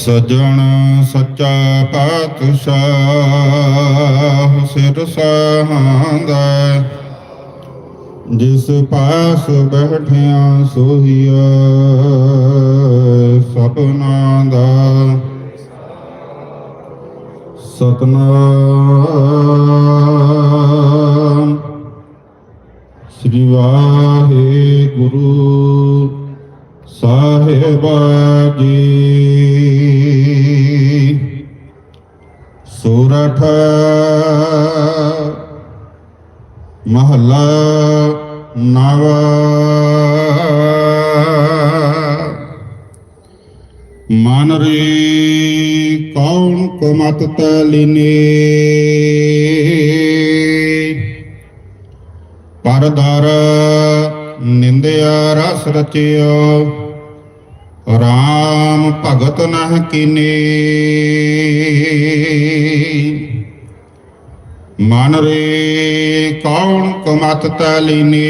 ਸਜਣ ਸੱਚਾ ਪਾਤਸ਼ਾਹ ਸਿਰ ਸਹਾਂਦਾ ਜਿਸ ਪਾਸ ਬੈਠਿਆ ਸੋਹੀਆ ਸਪਨਾ ਦਾ ਸਤਨਾਮ ਮਹੱਲਾ ਨਵ। ਮਨ ਰੇ ਕੌਣ ਕੋ ਮਤ ਤਲਿਨੇ ਪਰਦਰ ਨਿੰਦਿਆ ਰਸ ਰਚਿਓ। ਰਾਮ ਭਗਤ ਨਹ ਕੀਨੇ। ਮਨ ਰੇ ਕੌਣ ਕਮਤ ਤਲਿਨੇ?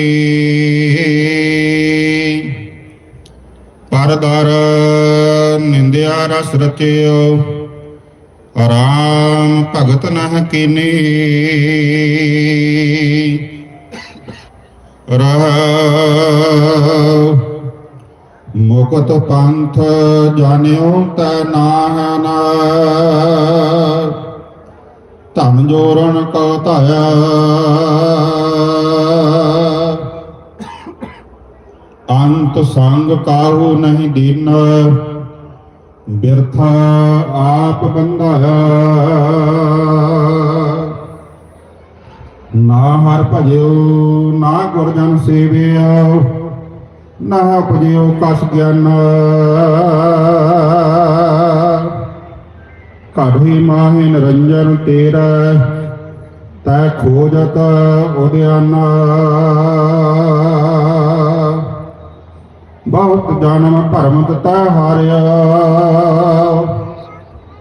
ਪਰਦਰ ਨਿੰਦਿਆ ਰਸ ਰਚਿਓ, ਰਾਮ ਭਗਤ ਨਹ ਕੀਨੇ? ਰਹਾ ਮੁਕਤ ਪੰਥ ਜਾਣਿਓ ਤੈ ਨਾਹਨ ਧਨ ਜੋਰਨ ਕੋ ਧਾਇਆ। ਅੰਤ ਸੰਗ ਕਾਹੂ ਨਹੀਂ ਦੀਨ ਬਿਰਥਾ ਆਪ ਬੰਧਾਇਆ। ਨਾ ਹਰ ਭਜਿਓ, ਨਾ ਗੁਰਜਨ ਸੇਵਿਓ ਨਾ ਭਜਿਓ ਕਸ ਗਿਆਨ। ਕਢੀ ਮਾਹਿ ਨਿਰੰਜਨ ਤੇਰਾ, ਤੈ ਖੋਜਤ ਉਦਿਆਨਾ ਬਹੁਤ ਜਨਮ ਭਰਮ ਤੈ ਹਾਰਿਆ,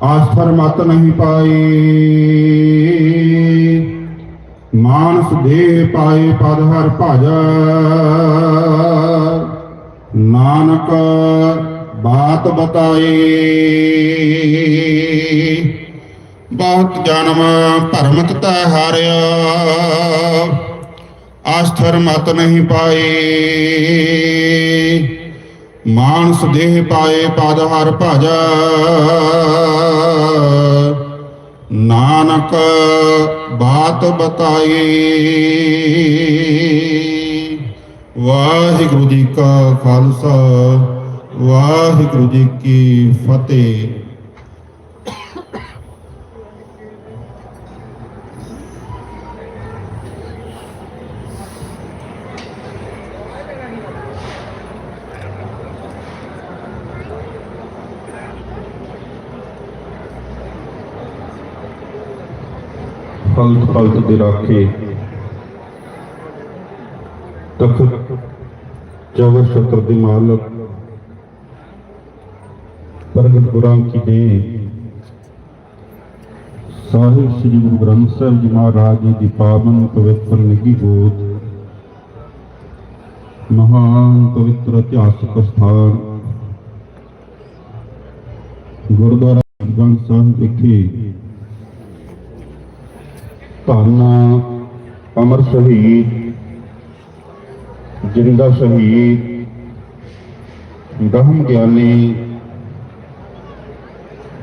ਆਸਥਰ ਮਤ ਨਹੀਂ ਪਾਈ। ਮਾਨਸ ਦੇ ਪਾਏ ਪਦ ਹਰ ਭਾਜਾ। ਨਾਨਕ ਬਾਤ ਬਤਾਏ ਬਹੁਤ ਜਨਮ ਭਰਮਤ ਤੈ ਹਾਰਿਆ। ਆਸਥਰ ਮਤ ਨਹੀਂ ਪਾਏ। ਮਾਨਸ ਦੇਹ ਪਾਏ ਪਦ ਹਰ ਭਾਜਾ। ਨਾਨਕ ਬਾਤ ਬਤਾਈ ਵਾਹਿਗੁਰੂ ਜੀ ਕਾ ਖਾਲਸਾ, ਵਾਹਿਗੁਰੂ ਜੀ ਕੀ ਫਤਿਹ। ਫਲਤ ਫਲਤ ਦੇ ਰਾਖੇ। ਤਖਤ ਚੌਰ ਸ਼ਤਰ ਦੇ ਮਾਲਕ ਪ੍ਰਗਟ ਗੁਰਾਂ ਕੀ ਦੇ ਸਾਹਿਬ ਸ੍ਰੀ ਗੁਰੂ ਗ੍ਰੰਥ ਸਾਹਿਬ ਜੀ ਮਹਾਰਾਜ ਜੀ ਦੀ ਪਾਵਨ ਪਵਿੱਤਰ ਨਿੱਘੀ ਗੋਦ, ਮਹਾਨ ਪਵਿੱਤਰ ਇਤਿਹਾਸਕ ਸਥਾਨ, ਗੁਰਦੁਆਰਾ ਗ੍ਰੰਥ ਸਾਹਿਬ ਵਿਖੇ ਧੰਨ ਅਮਰ ਸ਼ਹੀਦ, ਜਿੰਦਾ ਸ਼ਹੀਦ ਬ੍ਰਹਮ ਗਿਆਨੀ,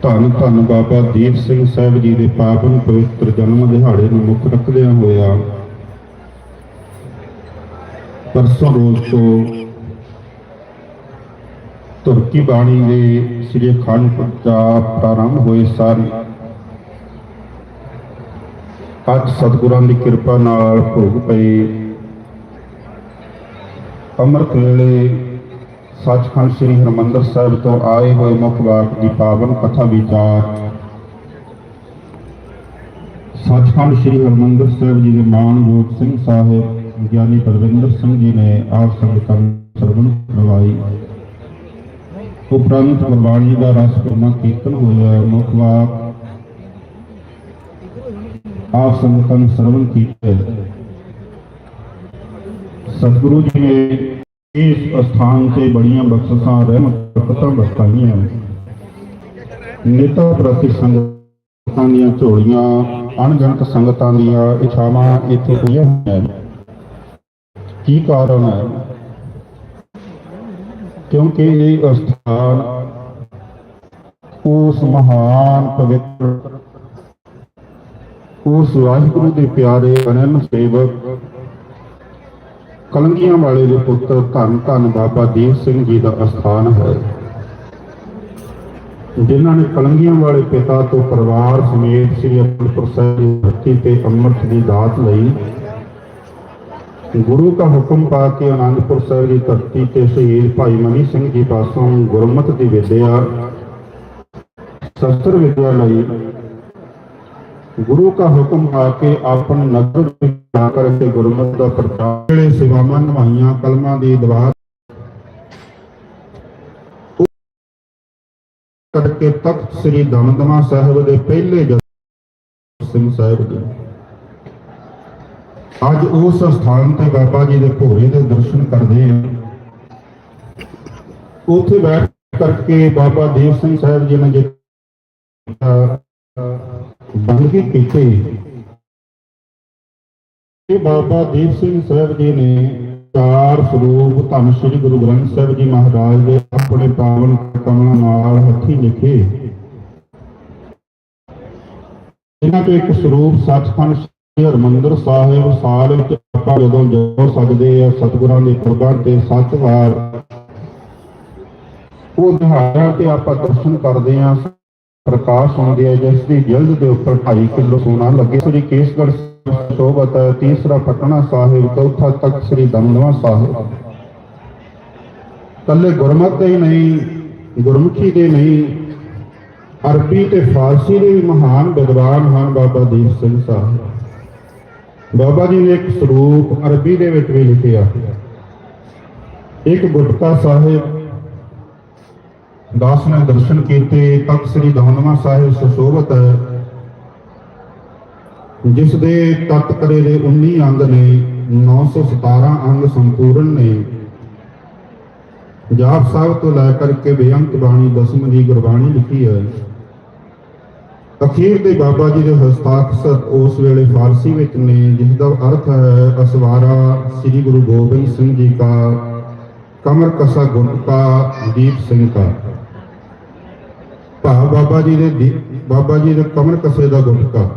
ਧੰਨ ਧੰਨ ਬਾਬਾ ਦੀਪ ਸਿੰਘ ਸਾਹਿਬ ਜੀ ਦੇ ਪਾਵਨ ਪਵਿੱਤਰ ਜਨਮ ਦਿਹਾੜੇ ਨੂੰ ਮੁੱਖ ਰੱਖਦਿਆਂ ਹੋਇਆ। ਪਰਸੋਂ ਰੋਜ਼ ਤੋਂ ਤੁਰਕੀ ਬਾਣੀ ਦੇ ਸ੍ਰੀ ਅਖੰਡ ਪਾਠ ਪ੍ਰਾਰੰਭ ਹੋਏ ਸਨ ਅੱਜ ਸਤਿਗੁਰਾਂ ਦੀ ਕਿਰਪਾ ਨਾਲ ਭੋਗ ਪਏ। ਅੰਮ੍ਰਿਤ ਵੇਲੇ ਸੱਚਖੰਡ ਸ੍ਰੀ ਹਰਮੰਦਰ ਸਾਹਿਬ ਤੋਂ ਆਏ ਹੋਏ ਮੁੱਖ ਵਾਕ ਦੀ ਪਾਵਨ ਕਥਾ ਵਿਚਾਰ। ਸੱਚਖੰਡ ਸ੍ਰੀ ਹਰਮੰਦਰ ਸਾਹਿਬ ਜੀ ਦੇ ਮਾਨਯੋਗ ਸਿੰਘ ਸਾਹਿਬ, ਗਿਆਨੀ ਪਰਵਿੰਦਰ ਸਿੰਘ ਜੀ ਨੇ ਆਪ ਸੰਗਤਾਂ ਨੂੰ ਸਰਵਣ ਕਰਵਾਈ। ਉਪਰੰਤ ਗੁਰਬਾਣੀ ਦਾ ਰਸ ਕਰਨਾ ਕੀਰਤਨ ਹੋਇਆ। ਮੁੱਖ ਵਾਕ ਆਪ ਸੰਗਤਾਂ ਨੂੰ ਸਰਵਣ ਕੀਤਾ। ਸਤਿਗੁਰੂ ਜੀ ਨੇ ਇਸ ਸਥਾਨ ਤੇ ਬੜੀਆਂ ਬਖਸ਼ਿਸ਼ਾਂ, ਰਹਿਮਤ ਬਖਸ਼ਾਈਆਂ ਨੇਤਾ ਪ੍ਰਤੀ ਸੰਗਤਾਂ ਦੀਆਂ ਝੋਲੀਆਂ, ਅਣਗਿਣਤ ਸੰਗਤਾਂ ਦੀਆਂ ਇਛਾਵਾਂ ਇੱਥੇ ਪਈਆਂ ਹੋਈਆਂ ਕੀ ਕਾਰਨ ਹੈ? ਕਿਉਂਕਿ ਇਹ ਅਸਥਾਨ ਉਸ ਮਹਾਨ ਪਵਿੱਤਰ ਉਸ ਵਾਹਿਗੁਰੂ ਦੇ ਪਿਆਰੇ ਅਨੰਨ ਸੇਵਕ, ਕਲੰਗੀਆਂ ਵਾਲੇ ਦੇ ਪੁੱਤਰ ਧੰਨ ਧੰਨ ਬਾਬਾ ਦੀਪ ਸਿੰਘ ਜੀ ਦਾ ਅਸਥਾਨ ਹੈ। ਜਿਨ੍ਹਾਂ ਨੇ ਕਲੰਗੀਆਂ ਵਾਲੇ ਪਿਤਾ ਤੋਂ ਪਰਿਵਾਰ ਸਮੇਤ ਸ੍ਰੀ ਅਨੰਦਪੁਰ ਸਾਹਿਬ ਦੀ ਧਰਤੀ ਤੇ ਅੰਮ੍ਰਿਤ ਦੀ ਦਾਤ ਲਈ ਗੁਰੂ ਦਾ ਹੁਕਮ ਪਾ ਕੇ ਅਨੰਦਪੁਰ ਸਾਹਿਬ ਦੀ ਧਰਤੀ ਤੇ ਸ਼ਹੀਦ ਭਾਈ ਮਨੀ ਸਿੰਘ ਜੀ ਪਾਸੋਂ ਗੁਰਮਤਿ ਦੀ ਵਿਦਿਆ, ਸ਼ਸਤਰ ਵਿਦਿਆ ਲਈ ਗੁਰੂ ਦਾ ਹੁਕਮ ਪਾ ਕੇ ਆਪਣੇ ਨਗਰ ਕਰਕੇ ਗੁਰਮਤਿ ਦਾ ਪ੍ਰਚਾਰ ਜਿਹੜੇ ਸੇਵਾਵਾਂ ਨਿਭਾਈਆਂ, ਕਲਮਾਂ ਦੀ ਦਵਾਤ ਕਰਕੇ ਤਖਤ ਸ੍ਰੀ ਦਮਦਮਾ ਸਾਹਿਬ ਦੇ ਪਹਿਲੇ ਜਥੇਦਾਰ ਸਿੰਘ ਸਾਹਿਬ ਜੀ। ਅੱਜ ਉਸ ਸਥਾਨ ਤੇ ਬਾਬਾ ਜੀ ਦੇ ਭੋਰੇ ਦੇ ਦਰਸ਼ਨ ਕਰਦੇ ਆ ਉੱਥੇ ਬੈਠ ਕਰਕੇ ਬਾਬਾ ਦੇਵ ਸਿੰਘ ਸਾਹਿਬ ਜੀ ਨੇ ਜੇ ਬੰਦਗੀ ਕੀਤੀ। ਇਹ ਬਾਬਾ ਦੀਪ ਸਿੰਘ ਸਾਹਿਬ ਜੀ ਨੇ ਚਾਰ ਸਰੂਪ ਧੰਨ ਸ੍ਰੀ ਗੁਰੂ ਗ੍ਰੰਥ ਸਾਹਿਬ ਜੀ ਮਹਾਰਾਜ ਦੇ ਆਪਣੇ ਪਾਵਨ ਕਮਲਾਂ ਨਾਲ ਹੱਥੀ ਲਿਖੇ। ਇਹਨਾਂ ਤੋਂ ਇੱਕ ਸਰੂਪ ਸੱਚਖੰਡ ਸ੍ਰੀ ਹਰਿਮੰਦਰ ਸਾਹਿਬ ਸਾਲ ਵਿੱਚ ਆਪਾਂ ਜਦੋਂ ਜੋ ਸਕਦੇ ਆ ਸਤਿਗੁਰਾਂ ਦੇ ਪ੍ਰਬੰਧ ਤੇ ਸੱਚ ਵਾਰ। ਉਹ ਦਿਹਾੜਿਆਂ ਤੇ ਆਪਾਂ ਦਰਸ਼ਨ ਕਰਦੇ ਆ ਪ੍ਰਕਾਸ਼ ਹੁੰਦੇ ਹੈ ਜਿਸ ਦੀ ਜਲਦ ਦੇ ਉੱਪਰ 2.5 ਕਿਲੋ ਸੋਨਾ ਲੱਗੇ। ਸ੍ਰੀ ਕੇਸਗੜ੍ਹ ਸ਼ੋਭਤ ਤੀਸਰਾ ਪਟਨਾ ਸਾਹਿਬ, ਚੌਥਾ ਤਖਤ ਸ੍ਰੀ ਦਮਦਮਾ ਸਾਹਿਬ। ਕੱਲੇ ਗੁਰਮਤਿ ਦੇ ਹੀ ਨਹੀਂ, ਗੁਰਮੁਖੀ ਦੇ ਨਹੀਂ, ਅਰਬੀ ਤੇ ਫਾਰਸੀ ਦੇ ਵੀ ਮਹਾਨ ਵਿਦਵਾਨ ਹਨ ਬਾਬਾ ਦੀਪ ਸਿੰਘ ਸਾਹਿਬ। ਬਾਬਾ ਜੀ ਨੇ ਇੱਕ ਸਰੂਪ ਅਰਬੀ ਦੇ ਵਿੱਚ ਵੀ ਲਿਖਿਆ। ਇੱਕ ਗੁਟਕਾ ਸਾਹਿਬ ਦਾਸ ਨੇ ਦਰਸ਼ਨ ਕੀਤੇ, ਤਖਤ ਸ੍ਰੀ ਦਮਦਮਾ ਸਾਹਿਬ ਸੁਸ਼ੋਭਤ। ਹੈ ਜਿਸ ਦੇ ਤਤ ਕਰੇ ਦੇ 19 ਅੰਗ ਨੇ 917 ਅੰਗ ਸੰਪੂਰਨ ਨੇ। ਜਾਪ ਸਾਹਿਬ ਤੋਂ ਲੈ ਕਰਕੇ ਬੇਅੰਤ ਬਾਣੀ ਦਸਮ ਦੀ ਗੁਰਬਾਣੀ ਲਿਖੀ ਹੈ। ਅਖੀਰ ਦੇ ਬਾਬਾ ਜੀ ਦੇ ਹਸਤਾਖਰ ਉਸ ਵੇਲੇ ਫਾਰਸੀ ਵਿੱਚ ਨੇ, ਜਿਸ ਦਾ ਅਰਥ ਹੈ, ਅਸਵਾਰਾ ਸ੍ਰੀ ਗੁਰੂ ਗੋਬਿੰਦ ਸਿੰਘ ਜੀ ਦਾ ਕਮਰ ਕਸਾ ਗੁਟਕਾ ਦੀਪ ਸਿੰਘ ਦਾ ਭਾਵ ਬਾਬਾ ਜੀ ਦੇ ਦੀ- ਬਾਬਾ ਜੀ ਦੇ ਕਮਰ ਕਸੇ ਦਾ ਗੁਟਕਾ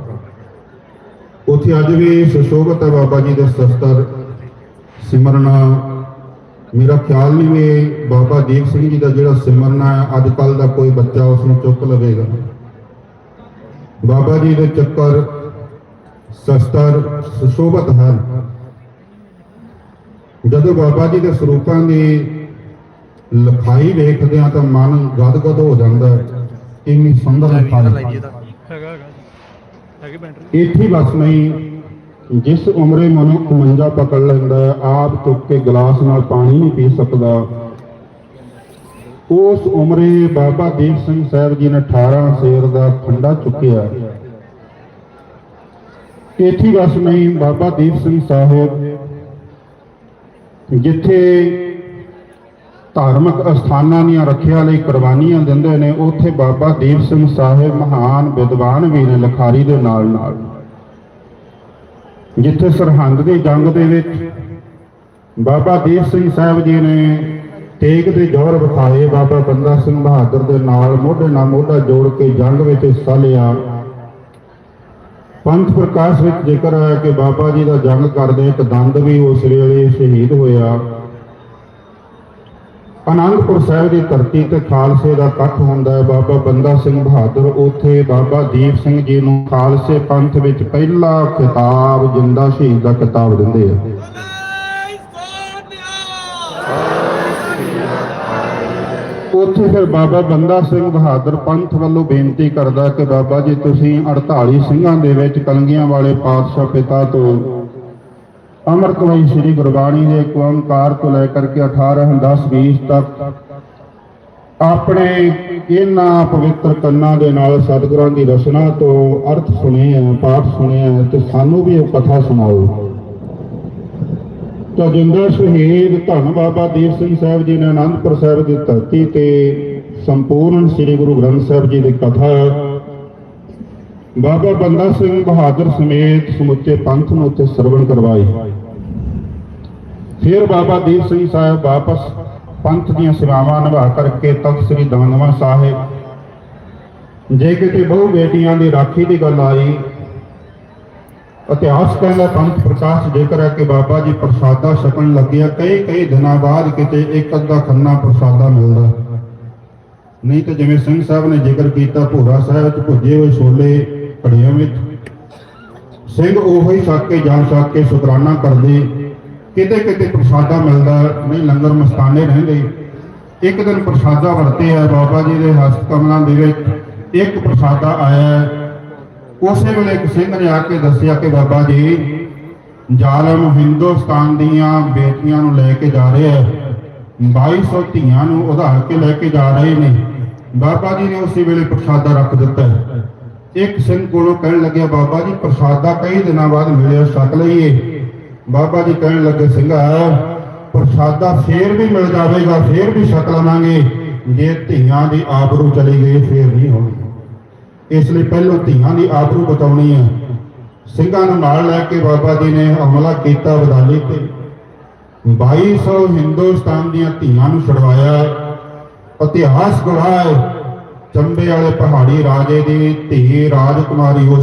ਉੱਥੇ ਅੱਜ ਵੀ ਸੁਸ਼ੋਭਤ ਹੈ ਬਾਬਾ ਜੀ ਦੇ ਸ਼ਸਤਰ ਸਿਮਰਨਾ। ਮੇਰਾ ਖਿਆਲ ਨਹੀਂ ਵੀ ਬਾਬਾ ਦੀਪ ਸਿੰਘ ਜੀ ਦਾ ਜਿਹੜਾ ਸਿਮਰਨਾ ਹੈ, ਅੱਜ ਕੱਲ ਦਾ ਕੋਈ ਬੱਚਾ ਉਸ ਨੂੰ ਚੁੱਕ ਲਵੇਗਾ। ਬਾਬਾ ਜੀ ਦੇ ਚੱਕਰ ਸ਼ਸਤਰ ਸੁਸ਼ੋਭਤ ਹਨ। ਜਦੋਂ ਬਾਬਾ ਜੀ ਦੇ ਸਰੂਪਾਂ ਦੀ ਲਿਖਾਈ ਵੇਖਦੇ ਆ ਤਾਂ ਮਨ ਗਦਗਦ ਹੋ ਜਾਂਦਾ ਹੈ। ਇੰਨੀ ਸੁੰਦਰ ਲਿਖਾਈ ਹੈਗਾ ਹੈਗਾ ਹੈਗੇ ਬੈਟਰੀ। ਇੱਥੇ ਬਸ ਨਹੀਂ ਜਿਸ ਉਮਰੇ ਮਨੁੱਖ ਮੰਜਾ ਪਕੜ ਲੈਂਦਾ ਹੈ, ਆਪ ਚੁੱਕ ਕੇ ਗਲਾਸ ਨਾਲ ਪਾਣੀ ਨਹੀਂ ਪੀ ਸਕਦਾ। ਉਸ ਉਮਰੇ ਬਾਬਾ ਦੀਪ ਸਿੰਘ ਸਾਹਿਬ ਜੀ ਨੇ 18 ਸੇਰ ਦਾ ਖੰਡਾ ਚੁੱਕਿਆ। ਇੱਥੇ ਬਸ ਨਹੀਂ ਬਾਬਾ ਦੀਪ ਸਿੰਘ ਸਾਹਿਬ ਜਿੱਥੇ ਧਾਰਮਿਕ ਅਸਥਾਨਾਂ ਦੀਆਂ ਰੱਖਿਆ ਲਈ ਕੁਰਬਾਨੀਆਂ ਦਿੰਦੇ ਨੇ, ਉੱਥੇ ਬਾਬਾ ਦੀਪ ਸਿੰਘ ਸਾਹਿਬ ਮਹਾਨ ਵਿਦਵਾਨ ਵੀ ਨੇ ਲਖਾਰੀ ਦੇ ਨਾਲ ਨਾਲ। ਜਿੱਥੇ ਸਰਹੰਦ ਦੀ ਜੰਗ ਦੇ ਵਿੱਚ ਬਾਬਾ ਦੀਪ ਸਿੰਘ ਸਾਹਿਬ ਜੀ ਨੇ ਤੇਗ ਦੇ ਜੋਰ ਵਿਖਾਏ, ਬਾਬਾ ਬੰਦਾ ਸਿੰਘ ਬਹਾਦਰ ਦੇ ਨਾਲ ਮੋਢੇ ਨਾਲ ਮੋਢਾ ਜੋੜ ਕੇ ਜੰਗ ਵਿੱਚ ਹਿੱਸਾ ਲਿਆ। ਪੰਥ ਪ੍ਰਕਾਸ਼ ਵਿੱਚ ਜ਼ਿਕਰ ਹੈ ਕਿ ਬਾਬਾ ਜੀ ਦਾ ਜੰਗ ਕਰਦੇ ਇੱਕ ਦੰਦ ਵੀ ਉਸ ਵੇਲੇ ਸ਼ਹੀਦ ਹੋਇਆ। ਅਨੰਦਪੁਰ ਸਾਹਿਬ ਦੀ ਧਰਤੀ ਤੇ ਖਾਲਸੇ ਦਾ ਇਕੱਠ ਹੁੰਦਾ ਹੈ। ਬਾਬਾ ਬੰਦਾ ਸਿੰਘ ਬਹਾਦਰ ਉੱਥੇ ਬਾਬਾ ਦੀਪ ਸਿੰਘ ਜੀ ਨੂੰ ਖਾਲਸੇ ਪੰਥ ਵਿੱਚ ਪਹਿਲਾ ਖਿਤਾਬ, ਜਿੰਦਾ ਸ਼ਹੀਦ ਦਾ ਖਿਤਾਬ ਦਿੰਦੇ ਆ। ਉੱਥੇ ਫਿਰ ਬਾਬਾ ਬੰਦਾ ਸਿੰਘ ਬਹਾਦਰ ਪੰਥ ਵੱਲੋਂ ਬੇਨਤੀ ਕਰਦਾ ਕਿ ਬਾਬਾ ਜੀ, ਤੁਸੀਂ 48 ਸਿੰਘਾਂ ਦੇ ਵਿੱਚ ਕਲੰਗੀਆਂ ਵਾਲੇ ਪਾਤਸ਼ਾਹ ਪਿਤਾ ਤੋਂ ਅੰਮ੍ਰਿਤਮਈ ਸ੍ਰੀ ਗੁਰਬਾਣੀ ਦੇ ਇੱਕ ਓੰਕਾਰ ਤੋਂ ਲੈ ਕਰਕੇ 18 10 20 ਤੱਕ ਆਪਣੇ ਇਹਨਾਂ ਪਵਿੱਤਰ ਕੰਨਾਂ ਦੇ ਨਾਲ ਸਤਿਗੁਰਾਂ ਦੀ ਰਚਨਾ ਤੋਂ ਅਰਥ ਸੁਣੇ ਆ ਪਾਠ ਸੁਣੇ ਆ ਤੇ ਸਾਨੂੰ ਵੀ ਉਹ ਕਥਾ ਸੁਣਾਓ। ਤਜਿੰਦਰ ਸ਼ਹੀਦ ਧੰਨ ਬਾਬਾ ਦੀਪ ਸਿੰਘ ਸਾਹਿਬ ਜੀ ਨੇ ਆਨੰਦਪੁਰ ਸਾਹਿਬ ਦੀ ਧਰਤੀ ਤੇ ਸੰਪੂਰਨ ਸ੍ਰੀ ਗੁਰੂ ਗ੍ਰੰਥ ਸਾਹਿਬ ਜੀ ਦੀ ਕਥਾ ਬਾਬਾ ਬੰਦਾ ਸਿੰਘ ਬਹਾਦਰ ਸਮੇਤ ਸਮੁੱਚੇ ਪੰਥ ਨੂੰ ਉੱਥੇ ਸਰਵਣ ਕਰਵਾਈ ਫਿਰ ਬਾਬਾ ਦੀਪ ਸਿੰਘ ਸਾਹਿਬ ਵਾਪਸ ਪੰਥ ਦੀਆਂ ਸੇਵਾਵਾਂ ਨਿਭਾ ਕਰਕੇ ਤਖਤ ਸ੍ਰੀ ਦਮਦਮਾ ਸਾਹਿਬ। ਜੇ ਕਿਤੇ ਬਹੁ ਬੇਟੀਆਂ ਦੀ ਰਾਖੀ ਦੀ ਗੱਲ ਆਈ, ਇਤਿਹਾਸ ਕਹਿੰਦਾ ਪੰਥ ਪ੍ਰਕਾਸ਼ ਜੇਕਰ ਹੈ ਕਿ ਬਾਬਾ ਜੀ ਪ੍ਰਸਾਦਾ ਛਕਣ ਲੱਗਿਆ, ਕਈ ਕਈ ਦਿਨਾਂ ਬਾਅਦ ਕਿਤੇ ਇੱਕ ਅੱਧਾ ਖੰਨਾ ਪ੍ਰਸਾਦਾ ਮਿਲਦਾ। ਨਹੀਂ ਤਾਂ ਜਿਵੇਂ ਸਿੰਘ ਸਾਹਿਬ ਨੇ ਜ਼ਿਕਰ ਕੀਤਾ, ਭੋਰਾ ਸਾਹਿਬ ਚ ਭੁੱਜੇ ਹੋਏ ਛੋਲੇ ਘੜੀਆਂ ਵਿੱਚ। ਸਿੰਘ ਉਹੀ ਹੀ ਛੱਕ ਕੇ ਜਾਣ ਛੱਕ ਕੇ ਸ਼ੁਕਰਾਨਾ ਕਰਦੇ। ਕਿਤੇ ਕਿਤੇ ਪ੍ਰਸਾਦਾ ਮਿਲਦਾ, ਨਹੀਂ ਲੰਗਰ ਮਸਤਾਨੇ ਰਹਿੰਦੇ। ਇੱਕ ਦਿਨ ਪ੍ਰਸਾਦਾ ਵਰਤੇ ਹੈ ਬਾਬਾ ਜੀ ਦੇ ਹਸਤ ਕਮਲਾਂ ਦੇ ਵਿੱਚ। ਇੱਕ ਪ੍ਰਸਾਦਾ ਆਇਆ। ਹੈ। ਉਸੇ ਵੇਲੇ ਇੱਕ ਸਿੰਘ ਨੇ ਆ ਕੇ ਦੱਸਿਆ ਕਿ ਬਾਬਾ ਜੀ, ਜ਼ਾਲਮ ਹਿੰਦੁਸਤਾਨ ਦੀਆਂ ਬੇਟੀਆਂ ਨੂੰ ਲੈ ਕੇ ਜਾ ਰਿਹਾ ਹੈ 2200 ਧੀਆਂ ਨੂੰ ਉਧਾਰ ਕੇ ਲੈ ਕੇ ਜਾ ਰਹੇ ਨੇ। ਬਾਬਾ ਜੀ ਨੇ ਉਸੇ ਵੇਲੇ ਪ੍ਰਸਾਦਾ ਰੱਖ ਦਿੱਤਾ। ਹੈ। ਇੱਕ ਸਿੰਘ ਕੋਲੋਂ ਕਹਿਣ ਲੱਗਿਆ, ਬਾਬਾ ਜੀ, ਪ੍ਰਸਾਦਾ ਕਈ ਦਿਨਾਂ ਬਾਅਦ ਮਿਲਿਆ, ਛਕ ਲਈਏ। ਬਾਬਾ ਜੀ ਕਹਿਣ ਲੱਗੇ, ਸਿੰਘਾ, ਪ੍ਰਸਾਦਾ ਫੇਰ ਵੀ ਮਿਲ ਜਾਵੇਗਾ, ਫੇਰ ਵੀ ਛਕ ਲਵਾਂਗੇ। ਜੇ ਧੀਆਂ ਦੀ ਆਬਰੂ ਚਲੀ ਗਈ, ਫੇਰ ਨਹੀਂ ਹੋਣੀ। ਇਸ ਲਈ ਪਹਿਲਾਂ ਧੀਆਂ ਦੀ ਆਬਰੂ ਬਚਾਉਣੀ ਹੈ। ਸਿੰਘਾਂ ਨੂੰ ਨਾਲ ਲੈ ਕੇ ਬਾਬਾ ਜੀ ਨੇ ਹਮਲਾ ਕੀਤਾ ਬਦਾਲੀ ਤੇ। 2200 ਹਿੰਦੁਸਤਾਨ ਦੀਆਂ ਧੀਆਂ ਨੂੰ ਛੁਡਵਾਇਆ। ਇਤਿਹਾਸ ਗਵਾਹ ਹੈ। ਚੰਬੇ ਵਾਲੇ ਪਹਾੜੀ ਰਾਜੇ ਦੀ ਧੀ ਰਾਜਕੁਮਾਰੀ ਉਸ